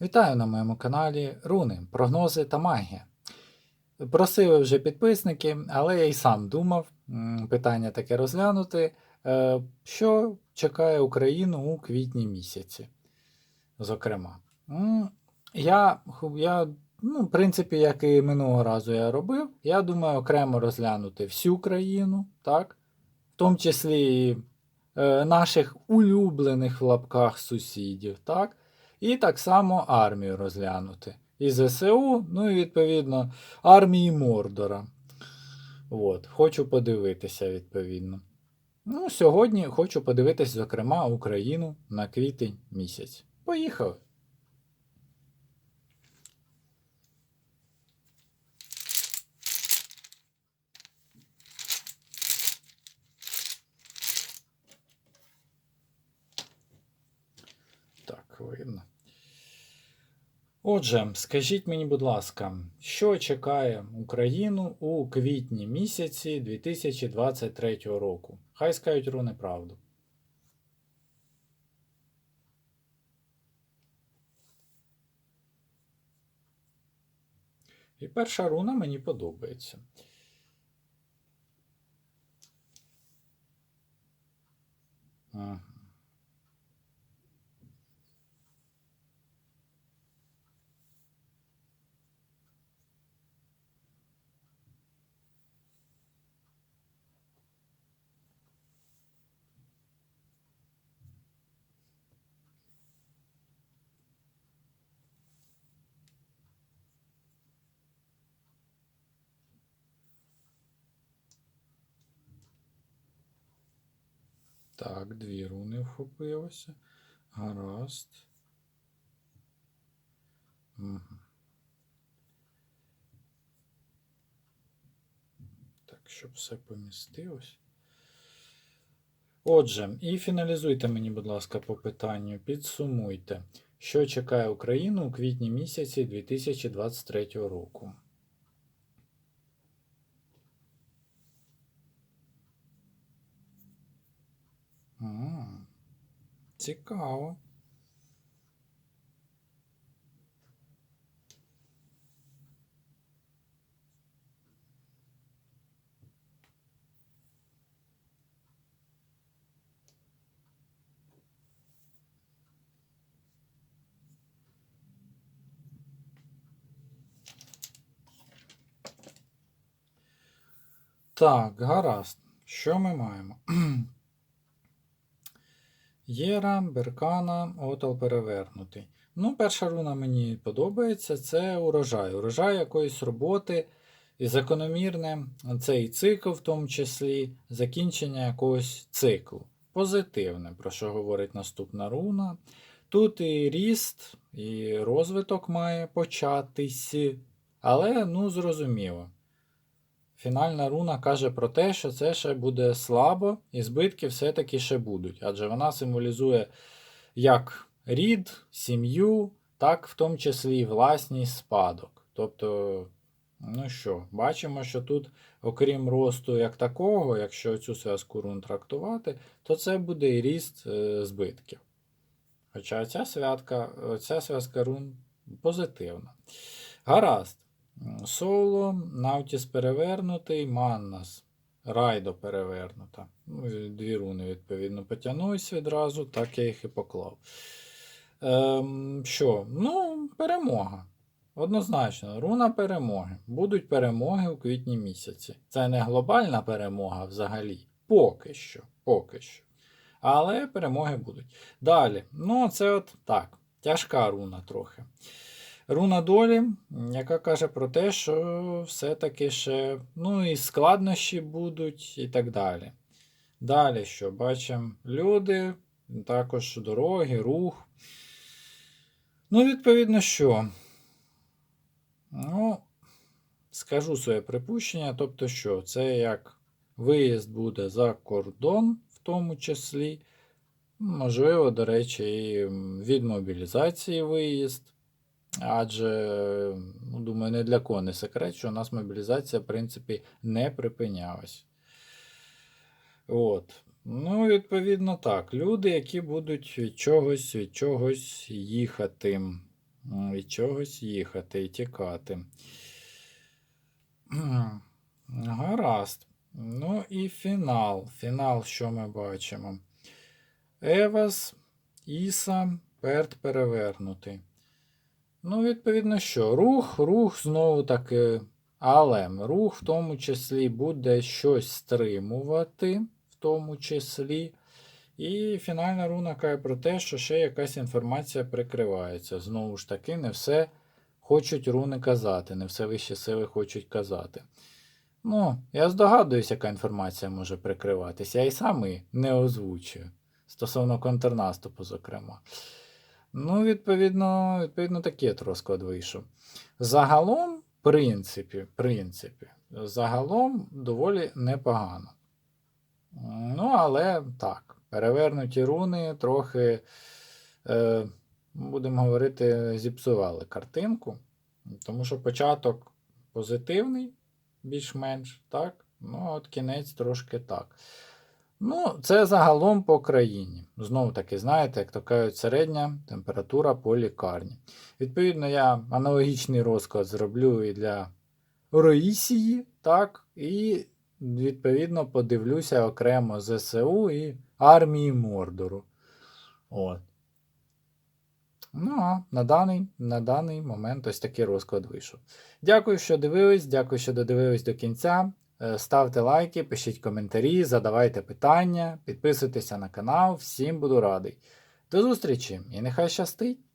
Вітаю на моєму каналі Руни, прогнози та магія. Просили вже підписники, але я й сам думав питання таке розглянути, е, що чекає Україну у квітні місяці. Зокрема, я, я ну, в принципі, як і минулого разу я робив, я думаю окремо розглянути всю країну, так? в тому числі і е, наших улюблених в лапках сусідів, так? І так само армію розглянути. І ЗСУ, ну і відповідно армії Мордора. От, хочу подивитися, відповідно. Ну, сьогодні хочу подивитись, зокрема, Україну на квітень місяць. Поїхали! Так, видно. Отже, скажіть мені, будь ласка, що чекає Україну у квітні місяці 2023 року? Хай скажуть руни правду. І перша руна мені подобається. Так, дві руни вхопилося. Гаразд. Угу. Так, щоб все помістилось. Отже, і фіналізуйте мені, будь ласка, по питанню. Підсумуйте, що чекає Україну у квітні місяці 2023 року. Цікаво. Так, гаразд. Що ми маємо? Єра, Беркана, Отал перевернутий. Ну, перша руна мені подобається це урожай. Урожай якоїсь роботи і закономірне цей цикл, в тому числі, закінчення якогось циклу. Позитивне, про що говорить наступна руна. Тут і ріст, і розвиток має початись, але ну, зрозуміло. Фінальна руна каже про те, що це ще буде слабо, і збитки все-таки ще будуть. Адже вона символізує як рід, сім'ю, так в тому числі і власність спадок. Тобто, ну що, бачимо, що тут, окрім росту як такого, якщо цю зв'язку рун трактувати, то це буде і ріст е, збитків. Хоча ця святка, ця зв'язка рун позитивна. Гаразд. Соло, Навтіс перевернутий, Маннас. Райдо перевернута. Ну, Дві руни, відповідно, потягнусь відразу, так я їх і поклав. Ем, що? Ну, перемога. Однозначно, руна перемоги. Будуть перемоги у квітні місяці. Це не глобальна перемога взагалі. Поки що. Поки що. Але перемоги будуть. Далі. Ну, це от так. Тяжка руна трохи. Руна долі, яка каже про те, що все-таки ще ну, і складнощі будуть, і так далі. Далі що? Бачимо люди, також дороги, рух. Ну, відповідно, що? Ну, скажу своє припущення, тобто, що це як виїзд буде за кордон, в тому числі. Можливо, до речі, і від мобілізації виїзд. Адже, ну, думаю, не для кого не секрет, що у нас мобілізація, в принципі, не припинялась. От. Ну, відповідно, так. Люди, які будуть від чогось від чогось їхати. від чогось їхати і тікати. Гаразд. Ну і фінал. Фінал, що ми бачимо? Евас, Іса, Перт перевернутий. Ну, відповідно, що? Рух, рух знову таки. Але рух в тому числі буде щось стримувати, в тому числі. І фінальна руна каже про те, що ще якась інформація прикривається. Знову ж таки, не все хочуть руни казати, не все вищі сили хочуть казати. Ну, я здогадуюсь, яка інформація може прикриватися. Я і сам не озвучую. Стосовно контрнаступу, зокрема. Ну, відповідно, відповідно, такий розклад вийшов. Загалом, в принципі, принципі, загалом доволі непогано. Ну, але так, перевернуті руни трохи, е, будемо говорити, зіпсували картинку. Тому що початок позитивний, більш-менш, так? Ну, от кінець трошки так. Ну, це загалом по країні. Знову таки, знаєте, як то кажуть, середня температура по лікарні. Відповідно, я аналогічний розклад зроблю і для Роїсії, так, і відповідно подивлюся окремо ЗСУ і армії Мордору. От. Ну, а на даний, на даний момент ось такий розклад вийшов. Дякую, що дивились, дякую, що додивились до кінця. Е, Ставте лайки, пишіть коментарі, задавайте питання, підписуйтеся на канал. Всім буду радий. До зустрічі і нехай щастить!